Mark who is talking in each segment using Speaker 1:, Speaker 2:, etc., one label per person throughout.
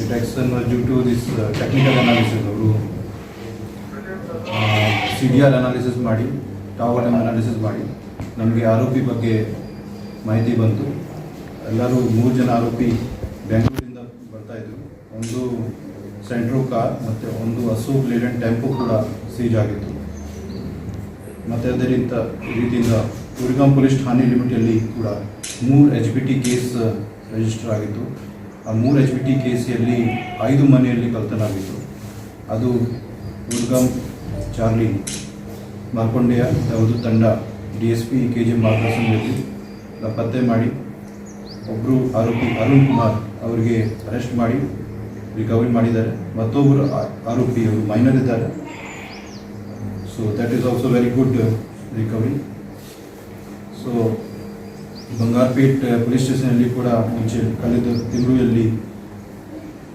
Speaker 1: Detection due to this technical analysis ಅವರು C D R analysis ಮಾಡಿ tower analysis ಮಾಡಿ. ನಮಗೆ ಆರೋಪಿ ಬಗ್ಗೆ ಮಾಹಿತಿ ಬಂತು. ಎಲ್ಲರೂ ಮೂರು ಜನ ಆರೋಪಿ ಬೆಂಗಳೂರಿಂದ ಬರ್ತಾ ಇದ್ದರು ಒಂದು ಸೆಂಟ್ರೋ ಕಾರ್, ಮತ್ತು ಒಂದು ಅಶೋಕ್ ಲೇಲೆಂಟ್ ಟೆಂಪೋ ಕೂಡ ಸೀಜ್ ಆಗಿತ್ತು. ಮತ್ತು ಅದರಿಂದ ರೀತಿಯಿಂದ ಕುರಿಗಾಂ ಪೊಲೀಸ್ ಠಾಣೆ ಲಿಮಿಟಲ್ಲಿ ಕೂಡ ಮೂರು H B T case register ಆಗಿತ್ತು. ಆ ಮೂರು ಎಚ್ ಬಿ ಟಿ ಕೇಸಿಯಲ್ಲಿ ಐದು ಮನೆಯಲ್ಲಿ ಕಲ್ತನಾಗಿತ್ತು ಅದು ಉದ್ಗಮ್, ಚಾರ್ಲಿ, ಮಾರ್ಕೊಂಡೆಯ ಯಾವುದು ತಂಡ, D S P K G ಮಾರ್ಗದರ್ಶನದಲ್ಲಿ ಪತ್ತೆ ಮಾಡಿ ಒಬ್ಬರು ಆರೋಪಿ ಅರುಣ್ ಕುಮಾರ್ ಅವರಿಗೆ ಅರೆಸ್ಟ್ ಮಾಡಿ, ರಿಕವರಿ ಮಾಡಿದ್ದಾರೆ. ಮತ್ತೊಬ್ಬರು ಆರೋಪಿ ಅವರು ಮೈನರ್ ಇದ್ದಾರೆ. So that is also very good recovery so Bangarpet police ಸ್ಟೇಷನಲ್ಲಿ ಕೂಡ ಮುಂಚೆ ಕಳೆದ ತಿಂಗಳಲ್ಲಿ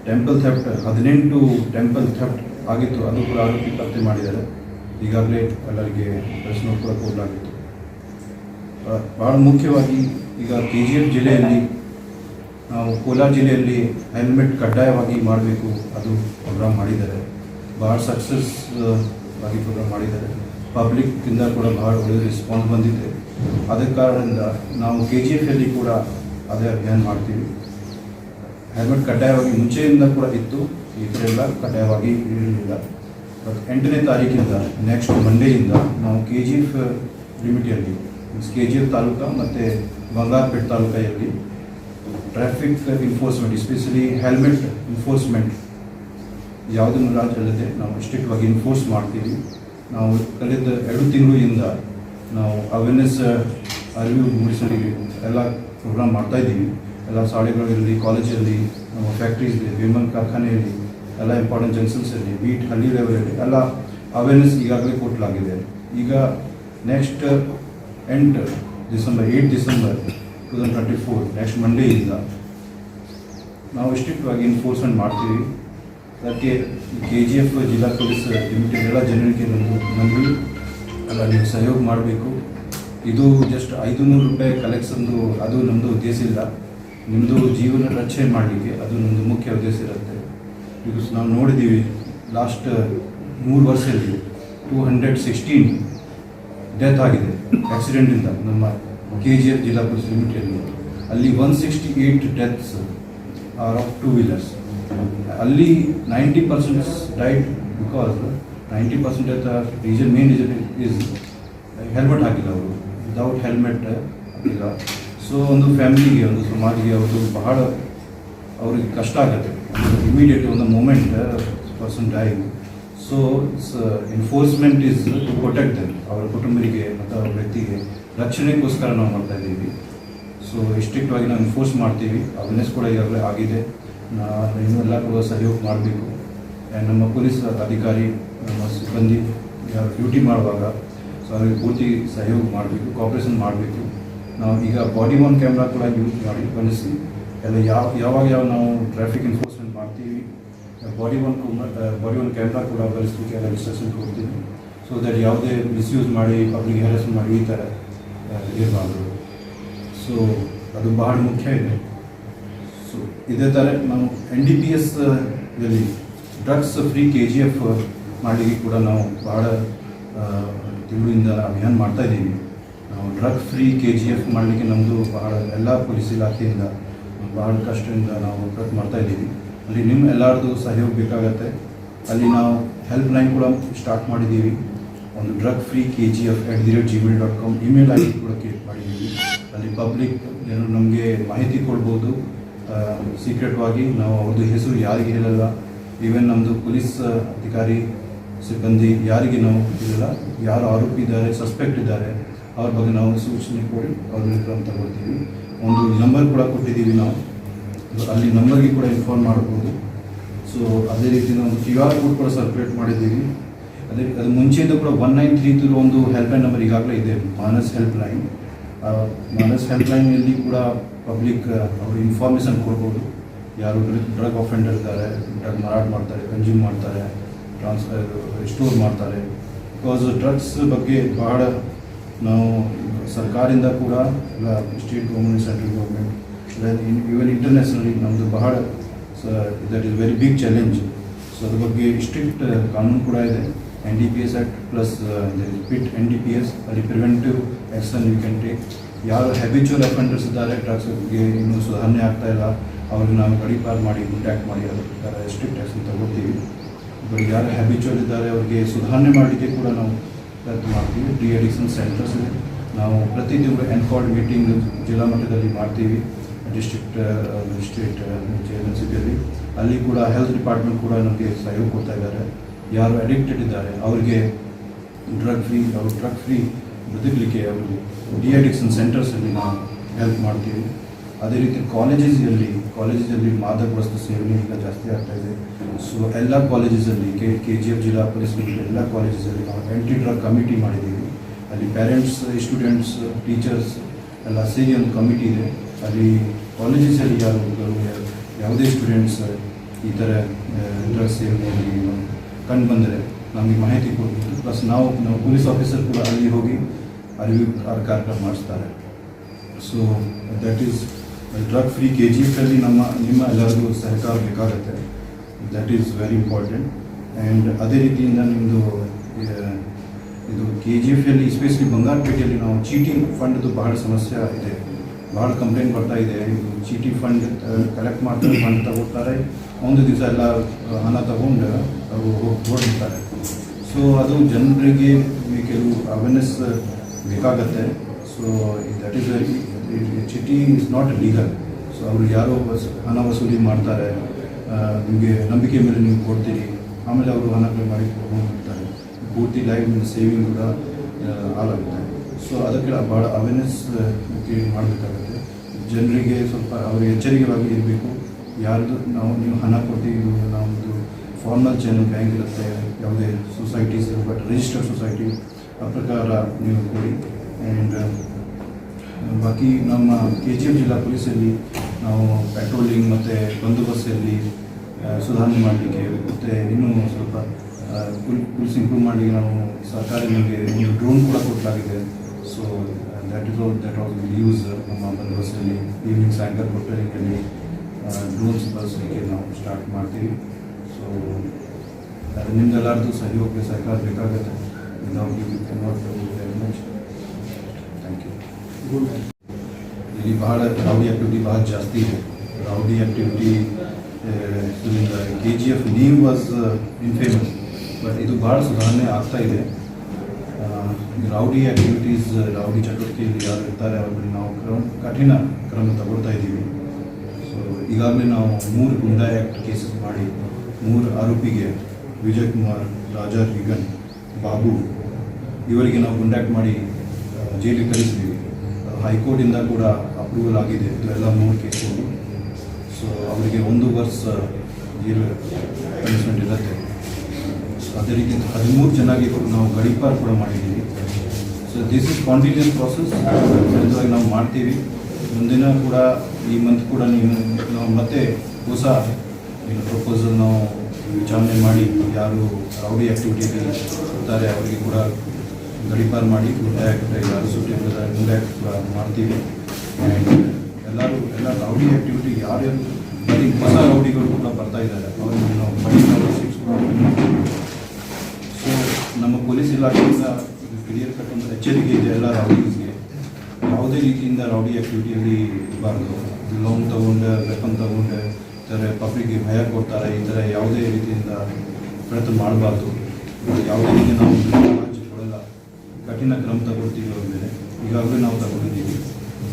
Speaker 1: ಟೆಂಪಲ್ ಥೆಫ್ಟ್ ಹದಿನೆಂಟು ಟೆಂಪಲ್ ಥೆಫ್ಟ್ ಆಗಿತ್ತು. ಅದು ಕೂಡ ಆರೋಪಿ ಪತ್ತೆ ಮಾಡಿದ್ದಾರೆ. ಈಗಾಗಲೇ ಎಲ್ಲರಿಗೆ ಪ್ರಶ್ನೆ ಕೂಡ ಕೊಡಲಾಗಿತ್ತು. ಭಾಳ ಮುಖ್ಯವಾಗಿ ಈಗ ಕೆ ಜಿ ಎಫ್ ಜಿಲ್ಲೆಯಲ್ಲಿ, ನಾವು ಕೋಲಾರ ಜಿಲ್ಲೆಯಲ್ಲಿ ಹೆಲ್ಮೆಟ್ ಕಡ್ಡಾಯವಾಗಿ ಮಾಡಬೇಕು, ಅದು ಪ್ರೋಗ್ರಾಮ್ ಮಾಡಿದ್ದಾರೆ. ಭಾಳ ಸಕ್ಸಸ್ ಆಗಿ ಪ್ರೋಗ್ರಾಮ್ ಮಾಡಿದ್ದಾರೆ. ಪಬ್ಲಿಕ್ಕಿಂದ ಕೂಡ ಬಹಳ ಒಳ್ಳೆಯ ರೆಸ್ಪಾನ್ಸ್ ಬಂದಿದೆ. ಅದ ಕಾರಣದಿಂದ ನಾವು ಕೆ ಜಿ ಎಫಲ್ಲಿ ಕೂಡ ಅದೇ ಅಭಿಯಾನ ಮಾಡ್ತೀವಿ. ಹೆಲ್ಮೆಟ್ ಕಡ್ಡಾಯವಾಗಿ ಮುಂಚೆಯಿಂದ ಕೂಡ ಇತ್ತು. ಈ ಥರ ಎಲ್ಲ ಕಡ್ಡಾಯವಾಗಿ ಇರಲಿಲ್ಲ. ಬಟ್ ಎಂಟನೇ ತಾರೀಕಿಂದ ನೆಕ್ಸ್ಟ್ ಮಂಡೇಯಿಂದ ನಾವು ಕೆ ಜಿ ಎಫ್ ಲಿಮಿಟಿಯಲ್ಲಿ ಕೆ ಜಿ ಎಫ್ ತಾಲೂಕು ಮತ್ತು ಬಂಗಾರಪೇಟ್ ತಾಲೂಕಲ್ಲಿ traffic enforcement especially helmet enforcement ರಾಜ್ಯ ಅಲ್ಲದೆ ನಾವು ಸ್ಟ್ರಿಕ್ಟ್ ಆಗಿ ಎನ್ಫೋರ್ಸ್ ಮಾಡ್ತೀವಿ. ನಾವು ಕಳೆದ ಎರಡು ತಿಂಗಳಿಂದ ನಾವು ಅವೇರ್ನೆಸ್ ಅರಿವು ಮೂಡಿಸಲಿಕ್ಕೆ ಎಲ್ಲ ಪ್ರೋಗ್ರಾಮ್ ಮಾಡ್ತಾ ಇದ್ದೀವಿ. ಎಲ್ಲ ಶಾಲೆಗಳಲ್ಲಿ ಕಾಲೇಜಲ್ಲಿ ನಮ್ಮ ಫ್ಯಾಕ್ಟ್ರೀಸ್ ವಿಮನ್ ಕಾರ್ಖಾನೆಯಲ್ಲಿ, ಎಲ್ಲ ಇಂಪಾರ್ಟೆಂಟ್ ಜಂಕ್ಷನ್ಸಲ್ಲಿ ಬೀಟ್ ಹಳ್ಳಿ ಲೆವೆಲಲ್ಲಿ ಎಲ್ಲ ಅವೇರ್ನೆಸ್ ಈಗಾಗಲೇ ಕೊಟ್ಟಲಾಗಿದೆ ಈಗ ನೆಕ್ಸ್ಟ್ ಎಂಟ್ December eight December two thousand twenty four next ಮಂಡೇಯಿಂದ ನಾವು ಸ್ಟ್ರಿಕ್ಟ್ ಆಗಿ ಎನ್ಫೋರ್ಸ್ಮೆಂಟ್ ಮಾಡ್ತೀವಿ. ಅದಕ್ಕೆ ಕೆ ಜಿಲ್ಲಾ ಪೊಲೀಸ್ ಲಿಮಿಟೆಡ್ ಎಲ್ಲ ಜನರಿಗೆ ನಮ್ಮದು ನಂಬಿ ಅಲ್ಲ, ನೀವು ಸಹಯೋಗ ಮಾಡಬೇಕು. ಇದು ಜಸ್ಟ್ ಐದು ನೂರು ರೂಪಾಯಿ ಕಲೆಕ್ಷನ್ದು ಅದು ನಮ್ಮದು ಉದ್ದೇಶ ಇಲ್ಲ. ನಿಮ್ಮದು ಜೀವನ ರಕ್ಷಣೆ ಮಾಡಲಿಕ್ಕೆ ಅದು ನಮ್ಮದು ಮುಖ್ಯ ಉದ್ದೇಶ ಇರುತ್ತೆ. ಬಿಕಾಸ್ ನಾವು ನೋಡಿದ್ದೀವಿ ಲಾಸ್ಟ್ ಮೂರು ವರ್ಷದಲ್ಲಿ ಟೂ ಹಂಡ್ರೆಡ್ ಸಿಕ್ಸ್ಟೀನ್ ಡೆತ್ ಆಗಿದೆ ಆಕ್ಸಿಡೆಂಟಿಂದ ನಮ್ಮ ಕೆ ಜಿ ಎಫ್ ಜಿಲ್ಲಾ ಪೊಲೀಸ್ ಲಿಮಿಟೆಡ್ ಅಲ್ಲಿ one sixty eight deaths are of two wheelers ಅಲ್ಲಿ ninety percent died because ninety percent reason main reason is helmet ಹಾಕಿಲ್ಲ ಅವರು. ವಿದೌಟ್ ಹೆಲ್ಮೆಟ್ ಹಾಕಿಲ್ಲ. ಸೊ ಒಂದು ಫ್ಯಾಮಿಲಿಗೆ ಒಂದು ಸಮಾಜಿಗೆ ಅವರು ಬಹಳ ಅವ್ರಿಗೆ ಕಷ್ಟ ಆಗುತ್ತೆ. ಇಮಿಡಿಯೇಟ್ ಒಂದು moment person die so enforcement is to protect them ಅವರ ಕುಟುಂಬರಿಗೆ ಮತ್ತು ಅವರ ವ್ಯಕ್ತಿಗೆ ರಕ್ಷಣೆಗೋಸ್ಕರ ನಾವು ಮಾಡ್ತಾ ಇದ್ದೀವಿ. ಸೊ ಸ್ಟ್ರಿಕ್ಟ್ ಆಗಿ ನಾವು ಎನ್ಫೋರ್ಸ್ ಮಾಡ್ತೀವಿ. ಅವೇರ್ನೆಸ್ ಕೂಡ ಈಗಾಗಲೇ ಆಗಿದೆ. ಎಲ್ಲ ಕೂಡ ಸಹಯೋಗ ಮಾಡಬೇಕು. ನಮ್ಮ ಪೊಲೀಸ್ ಅಧಿಕಾರಿ, ನಮ್ಮ ಸಿಬ್ಬಂದಿ ಯಾರು ಡ್ಯೂಟಿ ಮಾಡುವಾಗ ಸೊ ಅವರಿಗೆ ಪೂರ್ತಿ ಸಹಯೋಗ ಮಾಡಬೇಕು ಕಾಪ್ರೇಷನ್ ಮಾಡಬೇಕು. ನಾವು ಈಗ ಬಾಡಿ ಒನ್ ಕ್ಯಾಮ್ರಾ ಕೂಡ ಯೂಸ್ ಮಾಡಿ ಬಳಸಿ ಎಲ್ಲ ಯಾವ, ಯಾವಾಗ ಯಾವ ನಾವು ಟ್ರಾಫಿಕ್ ಎನ್ಫೋರ್ಸ್ಮೆಂಟ್ ಮಾಡ್ತೀವಿ body worn body worn camera ಕೂಡ ಬಳಸಲಿಕ್ಕೆ ಎಲ್ಲ ಇನ್ಸ್ಟ್ರಕ್ಷನ್ ಕೊಡ್ತೀವಿ ಸೊ ದಟ್ ಯಾವುದೇ ಮಿಸ್ಯೂಸ್ ಮಾಡಿ ಪಬ್ಲಿಕ್ ಹ್ಯಾರಸ್ ಮಾಡಿ ಈ ಥರ ಇರಬಾರ್ದು. ಸೊ ಅದು ಬಹಳ ಮುಖ್ಯ ಇದೆ. ಸೊ ಇದೇ ಥರ ನಾವು N D P S drugs free K G F ಮಾಡಲಿಕ್ಕೆ ಕೂಡ ನಾವು ಆ, ತಿಂಗಳಿಂದ ಅಭಿಯಾನ ಮಾಡ್ತಾ ಇದ್ದೀವಿ. ನಾವು drug free K G F ಮಾಡಲಿಕ್ಕೆ ನಮ್ಮದು ಬಹಳ ಎಲ್ಲ ಪೊಲೀಸ್ ಇಲಾಖೆಯಿಂದ ಬಹಳ ಕಷ್ಟದಿಂದ ನಾವು ಕಟ್ ಮಾಡ್ತಾ ಇದ್ದೀವಿ. ಅಲ್ಲಿ ನಿಮ್ಮ ಎಲ್ಲರದು ಸಹಯೋಗ ಬೇಕಾಗತ್ತೆ. ಅಲ್ಲಿ ನಾವು ಹೆಲ್ಪ್ ಲೈನ್ ಕೂಡ ಸ್ಟಾರ್ಟ್ ಮಾಡಿದ್ದೀವಿ. ಒಂದು drug free K G F at the rate Gmail dot com email I D ಕೂಡ ಕ್ರಿಯೇಟ್ ಮಾಡಿದ್ದೀವಿ. ಅಲ್ಲಿ ಪಬ್ಲಿಕ್ ಏನು ನಮಗೆ ಮಾಹಿತಿ ಕೊಡ್ಬೋದು. ಸೀಕ್ರೆಟ್ವಾಗಿ ನಾವು ಅವ್ರದ್ದು ಹೆಸರು ಯಾರಿಗೆ ಹೇಳಲ್ಲ. ಈವನ್ ನಮ್ಮದು ಪೊಲೀಸ್ ಅಧಿಕಾರಿ, ಸಿಬ್ಬಂದಿ ಯಾರಿಗೆ ನಾವು ಇರಲ್ಲ ಯಾರು ಆರೋಪಿ ಇದ್ದಾರೆ ಸಸ್ಪೆಕ್ಟ್ ಇದ್ದಾರೆ, ಅವ್ರ ಬಗ್ಗೆ ನಾವು ಸೂಚನೆ ಕೊಡಿ, ಅವ್ರ ಕ್ರಮ ತಗೊಳ್ತೀವಿ. ಒಂದು ನಂಬರ್ ಕೂಡ ಕೊಟ್ಟಿದ್ದೀವಿ ನಾವು. ಅಲ್ಲಿ ನಂಬರ್ಗೆ ಕೂಡ ಇನ್ಫಾರ್ಮ್ ಮಾಡ್ಬೋದು. ಸೊ ಅದೇ ರೀತಿ ನಾವು ಕ್ಯೂ ಆರ್ ಕೋಡ್ ಕೂಡ ಸರ್ಕ್ಯುಲೇಟ್ ಮಾಡಿದ್ದೀವಿ. ಅದೇ ಅದು ಮುಂಚೆಯಿಂದ ಕೂಡ ಒನ್ ನೈನ್ ತ್ರೀ ತ್ರೀ ಒಂದು ಹೆಲ್ಪ್ಲೈನ್ ನಂಬರ್ ಈಗಾಗಲೇ ಇದೆ ಮಾನಸ್ ಹೆಲ್ಪ್ಲೈನ್ ಮಾನಸ್ ಹೆಲ್ಪ್ಲೈನಲ್ಲಿ ಕೂಡ ಪಬ್ಲಿಕ್ ಅವರು ಇನ್ಫಾರ್ಮೇಷನ್ ಕೊಡ್ಬೋದು. ಯಾರು ಡ್ರಗ್ ಅಫೆಂಡರ್ ಇದ್ದಾರೆ ಡ್ರಗ್ ಮಾರಾಟ ಮಾಡ್ತಾರೆ ಕನ್ಸ್ಯೂಮ್ ಮಾಡ್ತಾರೆ ಟ್ರಾನ್ಸ್ಫರ್ ಸ್ಟೋರ್ ಮಾಡ್ತಾರೆ. ಬಿಕಾಸ್ ಡ್ರಗ್ಸ್ ಬಗ್ಗೆ ಬಹಳ ನಾವು ಸರ್ಕಾರದಿಂದ ಕೂಡ ಇಲ್ಲ state government central government even internationally ನಮ್ಮದು ಬಹಳ, so that is very big challenge so ಅದ್ರ ಬಗ್ಗೆ ಸ್ಟ್ರಿಕ್ಟ್ ಕಾನೂನು ಕೂಡ ಇದೆ. N D P S act plus PIT N D P S ಅಲ್ಲಿ preventive action you can take ಯಾರು ಹ್ಯಾಬಿಚುವಲ್ ಅಫೆಂಡರ್ಸ್ ಇದ್ದಾರೆ ಡ್ರಗ್ಸ್ಗೆ ಇನ್ನೂ ಸುಧಾರಣೆ ಆಗ್ತಾ ಇಲ್ಲ. ಅವ್ರಿಗೆ ನಾವು ಗಡಿಪಾರ್ ಮಾಡಿ ಕಾಂಟ್ಯಾಕ್ಟ್ ಮಾಡಿ, ಅದ್ರ ಪ್ರಕಾರ ಸ್ಟ್ರಿಕ್ಟ್ ಆ್ಯಕ್ಷನ್ ತಗೋತೀವಿ ಬಟ್ ಯಾರು ಹ್ಯಾಬಿಚುವಲ್ ಇದ್ದಾರೆ, ಅವರಿಗೆ ಸುಧಾರಣೆ ಮಾಡಲಿಕ್ಕೆ ಕೂಡ ನಾವು ಪ್ರಯತ್ನ ಮಾಡ್ತೀವಿ. ಡಿ ಅಡಿಕ್ಷನ್ ಸೆಂಟರ್ಸ್ ಇದೆ. ನಾವು ಪ್ರತಿ ತಿಂಗಳು ಎನ್ಕಾರ್ಡ್ ಮೀಟಿಂಗ್ ಜಿಲ್ಲಾ ಮಟ್ಟದಲ್ಲಿ ಮಾಡ್ತೀವಿ. ಡಿಸ್ಟ್ರಿಕ್ಟ್ ಡಿಸ್ಟ್ರಿಕ್ಟ್ ಏಜೆನ್ಸಿಯಲ್ಲಿ ಅಲ್ಲಿ ಕೂಡ ಹೆಲ್ತ್ ಡಿಪಾರ್ಟ್ಮೆಂಟ್ ಕೂಡ ನಮಗೆ ಸಹಯೋಗ ಕೊಡ್ತಾ ಇದ್ದಾರೆ. ಯಾರು ಅಡಿಕ್ಟೆಡ್ ಇದ್ದಾರೆ, ಅವರಿಗೆ ಡ್ರಗ್ ಫ್ರೀ ಅವ್ರು ಡ್ರಗ್ ಫ್ರೀ ಬದುಕಲಿಕ್ಕೆ ಅವರು ಡಿ ಅಡಿಕ್ಷನ್ ಸೆಂಟರ್ಸಲ್ಲಿ ನಾವು ಹೆಲ್ಪ್ ಮಾಡ್ತೀವಿ. ಅದೇ ರೀತಿ ಕಾಲೇಜಸಲ್ಲಿ ಕಾಲೇಜಸ್ಸಲ್ಲಿ ಮಾದಕ ವಸ್ತು ಸೇವನೆ ಈಗ ಜಾಸ್ತಿ ಆಗ್ತಾ ಇದೆ. ಸೊ ಎಲ್ಲ ಕಾಲೇಜಸಲ್ಲಿ ಕೆ ಕೆ ಜಿ ಎಫ್ ಜಿಲ್ಲಾ ಪೊಲೀಸ್ ಎಲ್ಲ ಕಾಲೇಜಸಲ್ಲಿ ನಾವು ಆ್ಯಂಟಿ ಡ್ರಗ್ ಕಮಿಟಿ ಮಾಡಿದ್ದೀವಿ. ಅಲ್ಲಿ ಪೇರೆಂಟ್ಸ್ ಸ್ಟೂಡೆಂಟ್ಸ್ ಟೀಚರ್ಸ್ ಎಲ್ಲ ಸೇರಿ ಒಂದು ಕಮಿಟಿ ಇದೆ. ಅಲ್ಲಿ ಕಾಲೇಜಸಲ್ಲಿ ಯಾರು- ಯಾವುದೇ ಸ್ಟೂಡೆಂಟ್ಸ್ ಈ ಥರ ಡ್ರಗ್ಸ್ ಸೇವನೆಯಲ್ಲಿ ಕಂಡು ಬಂದರೆ ನಮಗೆ ಮಾಹಿತಿ ಕೊಡ್ಬೋದು. ಪ್ಲಸ್ ನಾವು ನಾವು ಪೊಲೀಸ್ ಆಫೀಸರ್ ಕೂಡ ಅಲ್ಲಿ ಹೋಗಿ ಅರಿವು ಕಾರ- ಕಾರ್ಯಕ್ರಮ ಮಾಡಿಸ್ತಾರೆ. So that is drug free K G ಎಫಲ್ಲಿ ನಮ್ಮ, ನಿಮ್ಮ ಎಲ್ಲರಿಗೂ ಸಹಕಾರ ಬೇಕಾಗುತ್ತೆ. That is very important and ಅದೇ ರೀತಿಯಿಂದ ನಿಮ್ಮದು ಇದು ಕೆ ಜಿ ಎಫಲ್ಲಿ ಎಸ್ಪೆಷಲಿ ಬಂಗಾರಪೇಟೆಯಲ್ಲಿ ನಾವು ಚೀಟಿಂಗ್ ಫಂಡ್ದು ಬಹಳ ಸಮಸ್ಯೆ ಇದೆ. ಭಾಳ ಕಂಪ್ಲೇಂಟ್ ಬರ್ತಾ ಇದೆ. ಚೀಟಿ ಫಂಡ್ ಕಲೆಕ್ಟ್ ಮಾಡ್ತಾರೆ ಫಂಡ್ ತಗೋತಾರೆ. ಒಂದು ದಿವಸ ಎಲ್ಲ ಹಣ ತಗೊಂಡು ಅವರು ಓಡ್ಬಿಡ್ತಾರೆ ಸೊ ಅದು ಜನರಿಗೆ ಕೆಲವು ಅವೇರ್ನೆಸ್ ಬೇಕಾಗತ್ತೆ. ಸೊ ದಟ್ ವೆರಿ ಚೀಟಿ ಇಸ್ ನಾಟ್ ಲೀಗಲ್ ಸೊ ಅವರು ಯಾರೋ ವಸ್- ಹಣ ವಸೂಲಿ ಮಾಡ್ತಾರೆ ನಿಮಗೆ ನಂಬಿಕೆ ಮೇಲೆ ನೀವು ಕೊಡ್ತೀರಿ. ಆಮೇಲೆ ಅವರು ಹಣ ಪೇ ಮಾಡಿ ಹೋಗ್ಬಿಡ್ತಾರೆ ಪೂರ್ತಿ ಲೈಫ್ ಸೇವಿಂಗ್ ಕೂಡ ಹಾಳಾಗುತ್ತೆ. ಸೊ ಅದಕ್ಕೆ ಭಾಳ ಅವೇರ್ನೆಸ್ ಮಾಡಬೇಕಾಗುತ್ತೆ. ಜನರಿಗೆ ಸ್ವಲ್ಪ ಅವರು ಎಚ್ಚರಿಕೆವಾಗಿ ಇರಬೇಕು. ಯಾರ್ದು ನಾವು, ನೀವು ಹಣ ಕೊಡ್ತೀವಿ ನಾವೊಂದು ಫಾರ್ಮಲ್ ಚಾನಲ್ ಬ್ಯಾಂಕ್ ಇರುತ್ತೆ. ಯಾವುದೇ ಸೊಸೈಟೀಸ್ ಬಟ್ ರಿಜಿಸ್ಟರ್ಡ್ ಸೊಸೈಟಿ ಪ್ರಕಾರ ನೀವು ಕೊಡಿ. ಆ್ಯಂಡ್ ಬಾಕಿ ನಮ್ಮ ಕೆ ಜಿ ಎಫ್ ಜಿಲ್ಲಾ ಪೊಲೀಸಲ್ಲಿ ನಾವು ಪೆಟ್ರೋಲಿಂಗ್ ಮತ್ತು ಬಂದೋಬಸ್ತಲ್ಲಿ ಸುಧಾರಣೆ ಮಾಡಲಿಕ್ಕೆ ಮತ್ತು ಇನ್ನೂ ಸ್ವಲ್ಪ ಪೊಲೀಸ್ ಇಂಪ್ರೂವ್ ಮಾಡಲಿಕ್ಕೆ ನಾವು ಸರ್ಕಾರ ನಿಮಗೆ ಒಂದು ಡ್ರೋನ್ ಕೂಡ ಕೊಡಲಾಗಿದೆ so that is all that all use ನಮ್ಮ ಬಂದೋಬಸ್ತಲ್ಲಿ ಈವ್ನಿಂಗ್ ಸಾಯಂಕಾಲ ಕೊಟ್ಟಲ್ಲಿ ಡ್ರೋನ್ಸ್ ಬಳಸಲಿಕ್ಕೆ ನಾವು ಸ್ಟಾರ್ಟ್ ಮಾಡ್ತೀವಿ. ಸೊ ಅದು ನಿಮ್ದೆಲ್ಲರದು ಸಹಯೋಗ ಸಹಕಾರ ಬೇಕಾಗುತ್ತೆ ನಾವು ವೆರಿ ಮಚ್ ಥ್ಯಾಂಕ್ ಯು ಇಲ್ಲಿ ಬಹಳ ರೌಡಿ ಆಕ್ಟಿವಿಟಿ ಬಹಳ ಜಾಸ್ತಿ ಇದೆ. ರೌಡಿ ಇದರಿಂದ K G F name was infamous but ಇದು ಭಾಳ ಸುಧಾರಣೆ ಆಗ್ತಾ ಇದೆ. ರೌಡಿ ಆಕ್ಟಿವಿಟೀಸ್ ರೌಡಿ ಚಟುವಟಿಕೆಯಲ್ಲಿ ಯಾರು ಇರ್ತಾರೆ ಅವ್ರ ಮೇಲೆ ನಾವು ಕ್ರಮ ಕಠಿಣ ಕ್ರಮ ತಗೊಳ್ತಾ ಇದ್ದೀವಿ. ಸೊ ಈಗಾಗಲೇ ನಾವು ಮೂರು ಗುಂಡಾ ಆ್ಯಕ್ಟ್ ಕೇಸಸ್ ಮಾಡಿ ಮೂರು ಆರೋಪಿಗೆ ವಿಜಯ್ ಕುಮಾರ್ ರಾಜಾ ರಿಗನ್ ಬಾಬು ಇವರಿಗೆ ನಾವು ಕಾಂಟ್ಯಾಕ್ಟ್ ಮಾಡಿ ಜೈಲಿಗೆ ಕಳಿಸಿದ್ದೀವಿ ಹೈಕೋರ್ಟಿಂದ ಕೂಡ ಅಪ್ರೂವಲ್ ಆಗಿದೆ. ಇದೆಲ್ಲ ಮೂರು ಕೇಸುಗಳು. ಸೊ ಅವರಿಗೆ ಒಂದು ವರ್ಷ ಜೈಲು ಪನಿಷ್ಮೆಂಟ್ ಇರುತ್ತೆ. ಅದೇ ರೀತಿ ಹದಿಮೂರು ಚೆನ್ನಾಗಿ ನಾವು ಗಡಿಪಾರ್ ಕೂಡ ಮಾಡಿದ್ದೀವಿ. So this is continuous process ಖಂಡಿತವಾಗಿ ನಾವು ಮಾಡ್ತೀವಿ. ಮುಂದಿನ ಕೂಡ ಈ ಮಂತ್ ಕೂಡ ನೀವು, ನಾವು ಮತ್ತೆ ಹೊಸ, ಏನು ಪ್ರಪೋಸಲ್ ನಾವು ವಿಚಾರಣೆ ಮಾಡಿ ಯಾರು ರೌಡಿ ಆ್ಯಕ್ಟಿವಿಟಿಯಲ್ಲಿ ಇರ್ತಾರೆ ಅವರಿಗೆ ಕೂಡ ಗಡಿಪಾಲ ಮಾಡಿ ಗುಂಡಾ ಆ್ಯಕ್ಟ್ ಯಾರು ಸುಟ್ಟಿ ಇರ್ತಾರೆ ಗುಂಡಾ ಆ್ಯಕ್ಟ್ ಕೂಡ ಮಾಡ್ತೀವಿ. ಎಲ್ಲರೂ, ಎಲ್ಲ ರೌಡಿ ಆ್ಯಕ್ಟಿವಿಟಿ ಯಾರ್ಯಾರು ಬರೀ ಹೊಸ ರೌಡಿಗಳು ಕೂಡ ಬರ್ತಾ ಇದ್ದಾರೆ. ಅವ್ರನ್ನ ನಾವು ಸೊ ನಮ್ಮ ಪೊಲೀಸ್ ಇಲಾಖೆಯಿಂದ ಕ್ಲಿಯರ್ ಕಟ್ ಒಂದು ಎಚ್ಚರಿಕೆ ಇದೆ ಎಲ್ಲ ರೌಡೀಸ್ಗೆ. ಯಾವುದೇ ರೀತಿಯಿಂದ ರೌಡಿ ಆ್ಯಕ್ಟಿವಿಟಿಯಲ್ಲಿ ಇರಬಾರ್ದು. ಲೋನ್ ತೊಗೊಂಡೆ ವೆಪನ್ ತಗೊಂಡು ಥರ ಪಬ್ಲಿಕ್ಗೆ ಭಯ ಕೊಡ್ತಾರೆ, ಈ ಥರ ಯಾವುದೇ ರೀತಿಯಿಂದ ಪ್ರಯತ್ನ ಮಾಡಬಾರ್ದು. ಯಾವುದೇ ರೀತಿ ನಾವು ಹಂಚಿಕೊಳ್ಳಲ್ಲ. ಕಠಿಣ ಕ್ರಮ ತಗೊಳ್ತೀವಿ ಅವ್ರ ಮೇಲೆ. ಈಗಾಗಲೇ ನಾವು ತಗೊಂಡಿದ್ದೀವಿ.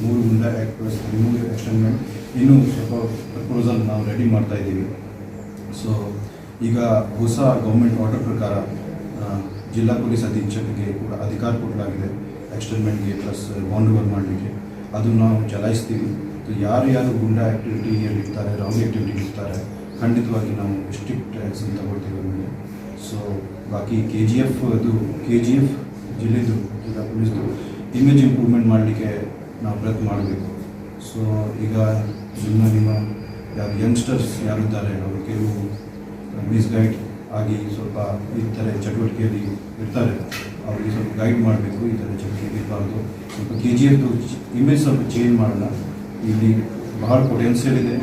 Speaker 1: ಮೂರು ಗುಂಡ ಆ್ಯಕ್ಟ್ ಪ್ಲಸ್ ಹದಿಮೂರು ಎಕ್ಸ್ಟೆಂಡ್ಮೆಂಟ್ ಇನ್ನೂ ಸ್ವಲ್ಪ ಪ್ರಪೋಸಲ್ ನಾವು ರೆಡಿ ಮಾಡ್ತಾ ಇದ್ದೀವಿ. ಸೊ ಈಗ ಹೊಸ ಗೌರ್ಮೆಂಟ್ ಆರ್ಡರ್ ಪ್ರಕಾರ ಜಿಲ್ಲಾ ಪೊಲೀಸ್ ಅಧೀಕ್ಷಕರಿಗೆ ಕೂಡ ಅಧಿಕಾರ ಕೊಡಲಾಗಿದೆ. ಎಕ್ಸ್ಟೆಂಡ್ಮೆಂಟ್ಗೆ ಪ್ಲಸ್ ಬಾಂಡ್ ಮಾಡಲಿಕ್ಕೆ. ಅದನ್ನು ನಾವು ಚಲಾಯಿಸ್ತೀವಿ. ಯಾರು ಯಾರು ಗುಂಡಾ ಆ್ಯಕ್ಟಿವಿಟಿಯಲ್ಲಿ ಇರ್ತಾರೆ ರಾಂಗ್ ಆ್ಯಕ್ಟಿವಿಟಿ ಇರ್ತಾರೆ ಖಂಡಿತವಾಗಿ ನಾವು ಸ್ಟ್ರಿಕ್ಟ್ ಆ್ಯಕ್ಷನ್ ತಗೊಳ್ತೀವಿ ಅಂದರೆ. ಸೊ ಬಾಕಿ ಕೆ ಜಿ ಎಫ್ ಅದು ಕೆ ಜಿ ಎಫ್ ಜಿಲ್ಲೆದು ಜಿಲ್ಲಾ ಪೊಲೀಸ್ದು ಇಮೇಜ್ ಇಂಪ್ರೂವ್ಮೆಂಟ್ ಮಾಡಲಿಕ್ಕೆ ನಾವು ಪ್ರಯತ್ನ ಮಾಡಬೇಕು. ಸೊ ಈಗ ನಿಮ್ಮ ನಿಮ್ಮ ಯಾರು ಯಂಗ್ಸ್ಟರ್ಸ್ ಯಾರಿದ್ದಾರೆ ಅವರು ಕೆಲವು ಮಿಸ್ಗೈಡ್ ಆಗಿ ಸ್ವಲ್ಪ ಈ ಥರ ಚಟುವಟಿಕೆಯಲ್ಲಿ ಇರ್ತಾರೆ, ಅವರಿಗೆ ಸ್ವಲ್ಪ ಗೈಡ್ ಮಾಡಬೇಕು, ಈ ಥರ ಚಟುವಟಿಕೆ ಇರಬಾರ್ದು. ಸ್ವಲ್ಪ ಕೆ ಜಿ ಎಫ್ದು ಇಮೇಜ್ ಸ್ವಲ್ಪ ಚೇಂಜ್ ಮಾಡೋಣ. ಇಲ್ಲಿ ಬಹಳ ಪೊಟೆನ್ಷಿಯಲ್ ಇದೆ.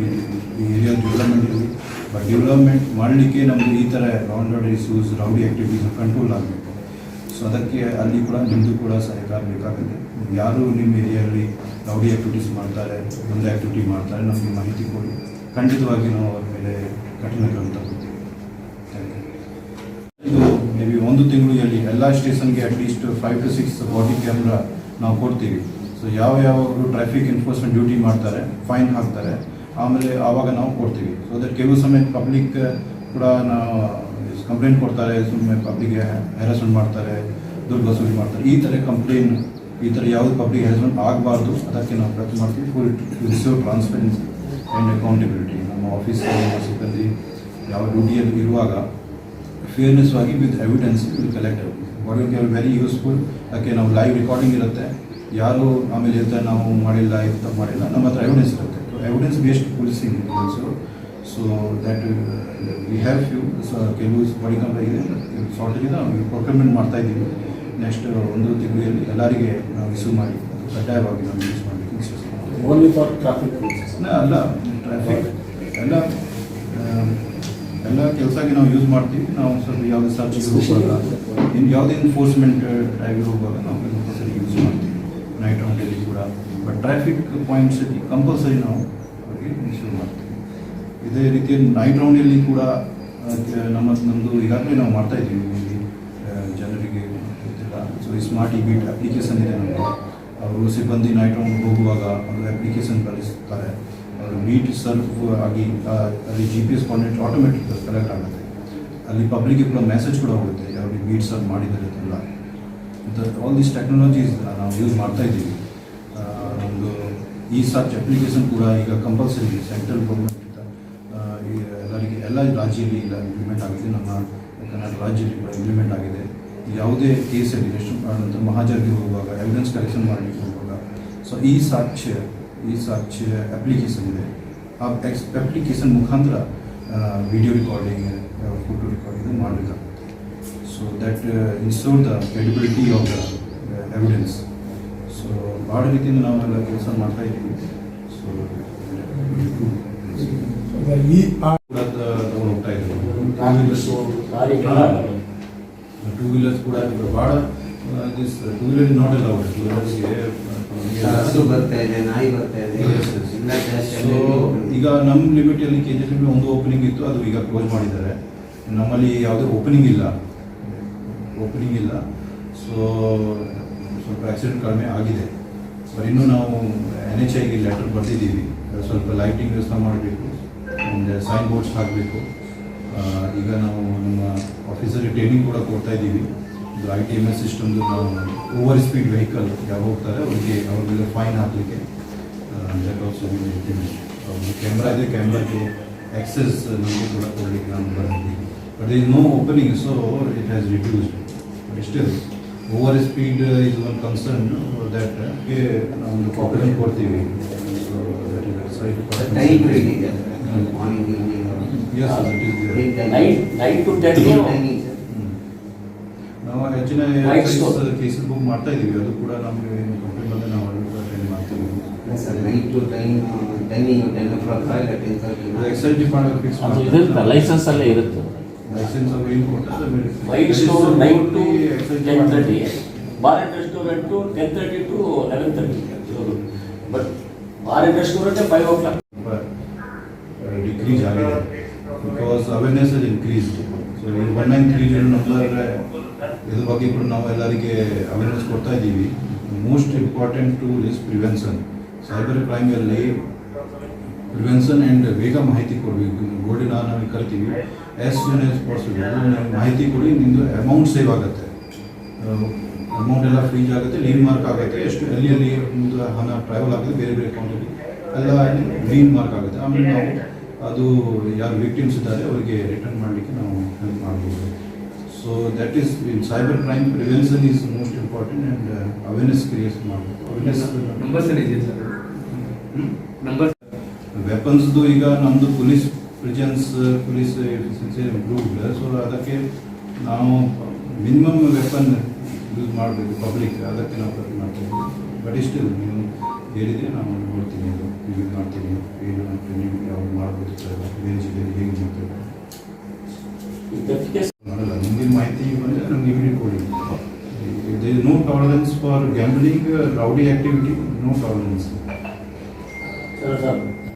Speaker 1: ಈ ಏರಿಯಾ ಡೆವಲಪ್ಮೆಂಟ್ ಇದೆ ಬಟ್ ಡೆವಲಪ್ಮೆಂಟ್ ಮಾಡಲಿಕ್ಕೆ ನಮಗೆ ಈ ಥರ round order issues rowdy activities control ಆಗಬೇಕು. ಸೊ ಅದಕ್ಕೆ ಅಲ್ಲಿ ಕೂಡ ನಿಮ್ಮದು ಕೂಡ ಸಹಕಾರ ಬೇಕಾಗುತ್ತೆ. ಯಾರು ನಿಮ್ಮ ಏರಿಯಾದಲ್ಲಿ ರೌಡಿ ಆ್ಯಕ್ಟಿವಿಟೀಸ್ ಮಾಡ್ತಾರೆ, ಒಂದು ಆ್ಯಕ್ಟಿವಿಟಿ ಮಾಡ್ತಾರೆ, ನಮಗೆ ಮಾಹಿತಿ ಕೊಡಿ. ಖಂಡಿತವಾಗಿ ನಾವು ಅವ್ರ ಮೇಲೆ ಕಠಿಣ ಕ್ರಮ ತಗೊಳ್ತೀವಿ. ಇದು ಮೇ ಬಿ ಒಂದು ತಿಂಗಳಲ್ಲಿ ಎಲ್ಲ ಸ್ಟೇಷನ್ಗೆ at least five to six body camera ನಾವು ಕೊಡ್ತೀವಿ. ಸೊ ಯಾವ ಯಾವಾಗಲೂ ಟ್ರಾಫಿಕ್ ಎನ್ಫೋರ್ಸ್ಮೆಂಟ್ ಡ್ಯೂಟಿ ಮಾಡ್ತಾರೆ ಫೈನ್ ಹಾಕ್ತಾರೆ. ಆಮೇಲೆ ಆವಾಗ ನಾವು ಕೊಡ್ತೀವಿ. ಸೊ ದಟ್ ಕೆಲವು ಸಮಯ ಪಬ್ಲಿಕ್ ಕೂಡ ನಾವು ಕಂಪ್ಲೇಂಟ್ ಕೊಡ್ತಾರೆ ಸುಮ್ಮನೆ ಪಬ್ಲಿಕ್ಗೆ ಹೆರಾಸ್ಮೆಂಟ್ ಮಾಡ್ತಾರೆ ದುರ್ಗ ವಸೂಲಿ ಮಾಡ್ತಾರೆ. ಈ ಥರ ಕಂಪ್ಲೇನ್ ಈ ಥರ ಯಾವುದು ಪಬ್ಲಿಕ್ ಹೆರಾಸ್ಮೆಂಟ್ ಆಗಬಾರ್ದು. ಅದಕ್ಕೆ ನಾವು ಪ್ರಯತ್ನ ಮಾಡ್ತೀವಿ. Full receive transparency and accountability ನಮ್ಮ ಆಫೀಸ್ ಸಿಬ್ಬಂದಿ ಯಾವ ಡ್ಯೂಟಿಯಲ್ಲಿ ಇರುವಾಗ ಫೇರ್ನೆಸ್ ಆಗಿ with evidence will collect what will very useful ಅದಕ್ಕೆ ನಾವು ಲೈವ್ ರೆಕಾರ್ಡಿಂಗ್ ಇರುತ್ತೆ. ಯಾರು ಆಮೇಲೆ ಹೇಳ್ತಾರೆ ನಾವು ಮಾಡಿಲ್ಲ ಇದು ಮಾಡಿಲ್ಲ ನಮ್ಮ ಹತ್ರ ಎವಿಡೆನ್ಸ್ ಇರುತ್ತೆ. Evidence based policing also so that we have few so ಕೆಲವು ಬಾಡಿ ಕಂಪ್ಲೇಂಟ್ ಇದೆ. ಶಾರ್ಟೇಜ್ ಇದೆ. ನಾವು ಪ್ರೊಕ್ಯೂರ್ಮೆಂಟ್ ಮಾಡ್ತಾ ಇದ್ದೀವಿ. ನೆಕ್ಸ್ಟ್ ಒಂದು ತಿಂಗಳಲ್ಲಿ ಎಲ್ಲರಿಗೆ ನಾವು ಇಶ್ಯೂ ಮಾಡಿ. ಅದು ಕಡ್ಡಾಯವಾಗಿ ನಾವು ಯೂಸ್ ಮಾಡಬೇಕು
Speaker 2: ಓನ್ಲಿ ಫಾರ್ ಟ್ರಾಫಿಕ್
Speaker 1: ಅಲ್ಲ ಟ್ರಾಫಿಕ್ ಎಲ್ಲ ಆ, ಎಲ್ಲ ಕೆಲಸಕ್ಕೆ ನಾವು ಯೂಸ್ ಮಾಡ್ತೀವಿ. ನಾವು ಸ್ವಲ್ಪ ಯಾವುದೇ ಸರ್ಚಿಗೆ ಹೋಗುವಾಗ ಇನ್ನು ಯಾವುದೇ ಎನ್ಫೋರ್ಸ್ಮೆಂಟ್ ಆಗಿರೋ ಹೋಗುವಾಗ ನಾವು ಯೂಸ್ ಮಾಡ್ತೀವಿ. ನೈಟ್ ರೌಂಡಲ್ಲಿ ಕೂಡ. ಬಟ್ ಟ್ರಾಫಿಕ್ ಪಾಯಿಂಟ್ಸಲ್ಲಿ ಕಂಪಲ್ಸರಿ ನಾವು ಅವರಿಗೆ ಶುರು ಮಾಡ್ತೀವಿ. ಇದೇ ರೀತಿ ನೈಟ್ ರೌಂಡಲ್ಲಿ ಕೂಡ ನಮ್ಮ ನಮ್ಮದು ಈಗಾಗಲೇ ನಾವು ಮಾಡ್ತಾ ಇದ್ದೀವಿ ಇಲ್ಲಿ ಜನರಿಗೆ ಸೊ ಈ ಸ್ಮಾರ್ಟ್ ಈ ಬೀಟ್ ಅಪ್ಲಿಕೇಶನ್ ಇದೆ ನಮಗೆ ಅವರು ಸಿಬ್ಬಂದಿ ನೈಟ್ ರೌಂಡ್ ಹೋಗುವಾಗ ಅವರು ಅಪ್ಲಿಕೇಶನ್ ಕಳಿಸ್ತಾರೆ. ಅವರು ನೀಟ್ ಸರ್ವ್ ಆಗಿ ಅಲ್ಲಿ G P S content automatic collect ಆಗುತ್ತೆ. ಅಲ್ಲಿ ಪಬ್ಲಿಕ್ಗೆ ಕೂಡ ಮೆಸೇಜ್ ಕೂಡ ಹೋಗುತ್ತೆ. ಯಾವ ಬೀಟ್ ಸರ್ವ್ ಮಾಡಿದ್ದಾರೆ ಅಂತೆಲ್ಲ ಆಲ್ ದಿಸ್ ಟೆಕ್ನಾಲಜೀಸ್ ಯೂಸ್ ಮಾಡ್ತಾ ಇದ್ದೀವಿ. ಒಂದು ಈ ಸರ್ಚ್ ಅಪ್ಲಿಕೇಶನ್ ಕೂಡ ಈಗ ಕಂಪಲ್ಸರಿ ಸೆಂಟ್ರಲ್ ಗೌರ್ಮೆಂಟ್ ಎಲ್ಲರಿಗೆ, ಎಲ್ಲ ರಾಜ್ಯದಲ್ಲಿ ಈಗ ಇಂಪ್ಲಿಮೆಂಟ್ ಆಗಿದೆ. ನಮ್ಮ ಕರ್ನಾಟಕ ರಾಜ್ಯದಲ್ಲಿ ಕೂಡ ಇಂಪ್ಲಿಮೆಂಟ್ ಆಗಿದೆ. ಯಾವುದೇ ಕೇಸಲ್ಲಿ ರೆಸ್ಟ್ರೂಮ್ ಮಾಡಿದಂಥ ಮಹಾಜರ್ಗೆ ಹೋಗುವಾಗ ಎವಿಡೆನ್ಸ್ ಕಲೆಕ್ಷನ್ ಮಾಡಲಿಕ್ಕೆ ಹೋಗುವಾಗ ಸೊ ಈ ಸರ್ಚ್ ಈ ಸರ್ಚ್ ಅಪ್ಲಿಕೇಶನ್ ಇದೆ. ಆ ಎಕ್ಸ್ ಅಪ್ಲಿಕೇಶನ್ ಮುಖಾಂತರ ವಿಡಿಯೋ ರೆಕಾರ್ಡಿಂಗ್ ಫೋಟೋ ರೆಕಾರ್ಡಿಂಗ್ ಮಾಡಬೇಕಾಗುತ್ತೆ. So that in store the credibility of the evidence so ಭಾಳ ರೀತಿಯಿಂದ ನಾವೆಲ್ಲ ಕೆಲಸ ಮಾಡ್ತಾ ಇದ್ದೀವಿ. ಸೊ
Speaker 3: ಈ
Speaker 1: ತಗೊಂಡು ಹೋಗ್ತಾ ಇದ್ದೀವಿ. ಟೂ ವೀಲರ್ಸ್ ಕೂಡ ಭಾಳ this two wheeler not allowed two ವೀಲರ್ಸ್ಗೆ
Speaker 4: ಹಸು ಬರ್ತಾ ಇದೆ ನಾಯಿ ಬರ್ತಾ ಇದೆ.
Speaker 1: ಸೊ ಈಗ ನಮ್ಮ ಲಿಮಿಟಲ್ಲಿ ಕೆ ಜಿ ಒಂದು ಓಪನಿಂಗ್ ಇತ್ತು ಅದು ಈಗ ಕ್ಲೋಸ್ ಮಾಡಿದ್ದಾರೆ. ನಮ್ಮಲ್ಲಿ ಯಾವುದೇ ಓಪನಿಂಗ್ ಇಲ್ಲ. ಓಪನಿಂಗ್ ಇಲ್ಲ. ಸೊ ಸ್ವಲ್ಪ ಆಕ್ಸಿಡೆಂಟ್ ಕಡಿಮೆ ಆಗಿದೆ. ಬಟ್ ಇನ್ನೂ ನಾವು ಎನ್ ಎಚ್ ಐಗೆ ಲೆಟರ್ ಬರೆದಿದ್ದೀವಿ. ಸ್ವಲ್ಪ ಲೈಟಿಂಗ್ ವ್ಯವಸ್ಥೆ ಮಾಡಬೇಕು ಆ್ಯಂಡ್ ಸೈನ್ ಬೋರ್ಡ್ಸ್ ಹಾಕಬೇಕು. ಈಗ ನಾವು ನಮ್ಮ ಆಫೀಸರಿಗೆ ಟ್ರೈನಿಂಗ್ ಕೂಡ ಕೊಡ್ತಾ ಇದ್ದೀವಿ. ಇದು ಐ ಟಿ ಎಂ ಎಸ್ ಸಿಸ್ಟಮ್ದು ನಾವು ಓವರ್ ಸ್ಪೀಡ್ ವೆಹಿಕಲ್ ಯಾವ ಹೋಗ್ತಾರೆ, ಅವರಿಗೆ ಅವ್ರಿಗೆ ಫೈನ್ ಹಾಕಲಿಕ್ಕೆ ಒಂದು ಕ್ಯಾಮ್ರಾ ಇದೆ ಕ್ಯಾಮ್ರಾಗೆ ಆಕ್ಸೆಸ್ ನಮಗೆ ಕೂಡ ಕೊಡಲಿಕ್ಕೆ ನಾನು ಬಂದಿದ್ದೀನಿ but is no opening so it has reduced ಎಷ್ಟೇ over speed is one concern that ನಾವು ಒಂದು ಕಾಂಪ್ಲೇಂಟ್ ಕೊಡ್ತೀವಿ ನಾವು ಹೆಚ್ಚಿನ. ಕೇಸಸ್ ಬುಕ್ ಮಾಡ್ತಾ ಇದೀವಿ ಅದು ಕೂಡ ನಮಗೆ ಏನು ಕಂಪ್ಲೇಂಟ್ ಬಂದರೆ ನಾವು ಟ್ರೈನ್ ಮಾಡ್ತೀವಿ. ಎಕ್ಸೈಸ್ ಡಿಪಾರ್ಟ್ಮೆಂಟ್ ಫಿಕ್ಸ್
Speaker 2: ಲೈಸೆನ್ಸ್ ಅಲ್ಲೇ ಇರುತ್ತೆ.
Speaker 1: License
Speaker 2: wine store night to ten thirty bar and restaurant to ten thirty to eleven thirty but bar and restaurant five o'clock
Speaker 1: decrease ಆಗಿದೆ because awareness is increase so ಈ one nine three zero number ಇದ್ರ ಬಗ್ಗೆ ಕೂಡ ನಾವು ಎಲ್ಲರಿಗೆ awareness ಕೊಡ್ತಾ ಇದ್ದೀವಿ. Most important to is prevention cyber ಕ್ರೈಮಲ್ಲಿ prevention and ಬೇಗ ಮಾಹಿತಿ ಕೊಡಬೇಕು ಗೋಲ್ಡಿನ ನಾವು ಕರಿತೀವಿ ಆ್ಯಸ್ ಸೂನ್ ಆ್ಯಸ್ ಪಾಸಿಬಲ್ ಮಾಹಿತಿ ಕೊಡಿ ನಿಮ್ಮದು ಅಮೌಂಟ್ ಸೇವ್ ಆಗುತ್ತೆ ಅಮೌಂಟ್ ಎಲ್ಲ ಫ್ರೀಜ್ ಆಗುತ್ತೆ ಲೀನ್ ಮಾರ್ಕ್ ಆಗುತ್ತೆ ಎಷ್ಟು ಎಲ್ಲಿ ಎಲ್ಲಿ ನಿಮ್ಮದು ಹಣ ಟ್ರಾವೆಲ್ ಆಗುತ್ತೆ ಬೇರೆ ಬೇರೆ ಅಕೌಂಟಲ್ಲಿ ಎಲ್ಲ ಲೀನ್ ಮಾರ್ಕ್ ಆಗುತ್ತೆ ಆಮೇಲೆ ನಾವು ಅದು ಯಾರು ವಿಕ್ಟಿಮ್ಸ್ ಇದ್ದಾರೆ ಅವರಿಗೆ ರಿಟರ್ನ್ ಮಾಡಲಿಕ್ಕೆ ನಾವು ಹೆಲ್ಪ್ ಮಾಡ್ಬೋದು so that is in cyber crime prevention is most important and awareness create ಮಾಡಬೇಕು ಅವೇರ್ನೆಸ್
Speaker 5: ನಂಬರ್ ಸರ್ ಇದೆಯಾ ಸರ್ ನಂಬರ್
Speaker 1: ವೆಪನ್ಸ್ದು ಈಗ ನಮ್ಮದು police prisons police efficiency improved so ಅದಕ್ಕೆ ನಾವು ಮಿನಿಮಮ್ ವೆಪನ್ ಯೂಸ್ ಮಾಡಬೇಕು ಪಬ್ಲಿಕ್ ಅದಕ್ಕೆ ನಾವು ಪ್ರತಿ ಮಾಡ್ತೀವಿ ಬಟ್ ಇಷ್ಟು ನೀವು ಹೇಳಿದ್ರೆ ನಾವು ನೋಡ್ತೀನಿ, ಅದು ಯೂಸ್ ಮಾಡ್ತೀನಿ, ಏನು ಟ್ರೈನಿಂಗ್ ಯಾವಾಗ ಮಾಡಬೇಕು ಹೇಗೆ
Speaker 2: ಮಾಡ್ತೇವೆ
Speaker 1: ಮಾಡಲ್ಲ ಮಾಹಿತಿ ಬಂದರೆ ನಮ್ಗೆ ಇಮಿಡಿಯೇಟ್ ಕೊಡಿ no tolerance for gambling rowdy activity no tolerance
Speaker 2: sir